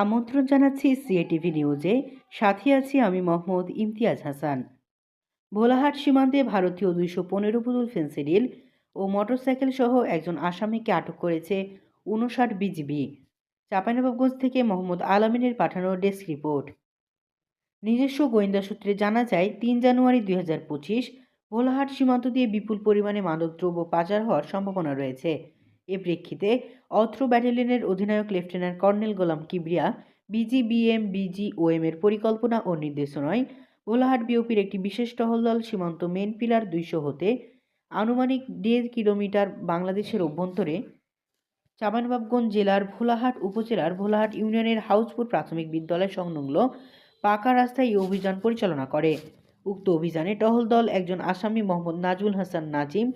আমন্ত্রণ জানাচ্ছি সিএটিভি নিউজে। সাথে আছি আমি মোহাম্মদ ইমতিয়াজ হাসান। ভোলাহাট সীমান্তে ভারতীয় দুইশো পনেরো বোতল ফেন্সিডিল ও মোটরসাইকেল সহ একজন আসামিকে আটক করেছে উনষাট বিজিবি। চাঁপাইনবাবগঞ্জ থেকে মোহাম্মদ আলামিনের পাঠানো ডেস্ক রিপোর্ট। নিজস্ব গোয়েন্দা সূত্রে জানা যায়, তিন জানুয়ারি দুই হাজার পঁচিশ ভোলাহাট সীমান্ত দিয়ে বিপুল পরিমাণে মাদকদ্রব্য পাচার হওয়ার সম্ভাবনা রয়েছে। এ প্রেক্ষিতে অত্র ব্যাটালিয়নের অধিনায়ক lieutenant colonel Golam Kibria, BGBM, BGOM এর পরিকল্পনা ও নির্দেশনায় ভোলাহাট বিওপির একটি বিশেষ টহলদল সীমান্ত মেন পিলার দুইশো হতে আনুমানিক দেড় কিলোমিটার বাংলাদেশের অভ্যন্তরে চাবানবাবগঞ্জ জেলার ভোলাহাট উপজেলার ভোলাহাট ইউনিয়নের হাউসপুর প্রাথমিক বিদ্যালয় সংলগ্ন পাকা রাস্তায় এই অভিযান পরিচালনা করে। উক্ত অভিযানে টহল দল একজন আসামি মোহাম্মদ নাজুল হাসান নাজিম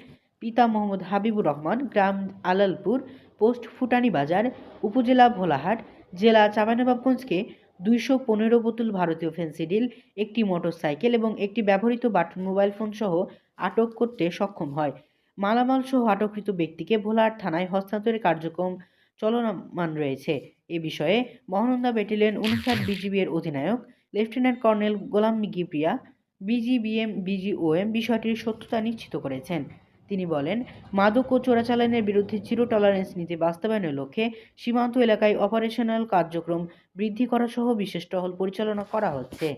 পিতা মোহাম্মদ হাবিবুর রহমান, গ্রাম আলালপুর, পোস্ট ফুটানি বাজার, উপজেলা ভোলাহাট, জেলা চাঁপাইনবাবগঞ্জকে দুইশো পনেরো বোতল ভারতীয় ফেন্সিডিল একটি মোটরসাইকেল এবং একটি ব্যবহৃত বাটন মোবাইল ফোন সহ আটক করতে সক্ষম হয়। মালামাল সহ আটককৃত ব্যক্তিকে ভোলাহাট থানায় হস্তান্তরের কার্যক্রম চলমান রয়েছে। এ বিষয়ে মহানন্দা ব্যাটালিয়ন উনষাট বিজিবি এর অধিনায়ক, লেফটেন্যান্ট কর্নেল গোলাম গিপ্রিয়া, বিজিবিএম, বিজিওএম বিষয়টির সত্যতা নিশ্চিত করেছেন। তিনি বলেন, মাদক ও চোরাচালানের বিরুদ্ধে জিরো টলারেন্স নীতি বাস্তবায়নের লক্ষ্যে সীমান্ত এলাকায় অপারেশনাল কার্যক্রম বৃদ্ধি করা সহ বিশেষ টহল পরিচালনা করা হচ্ছে।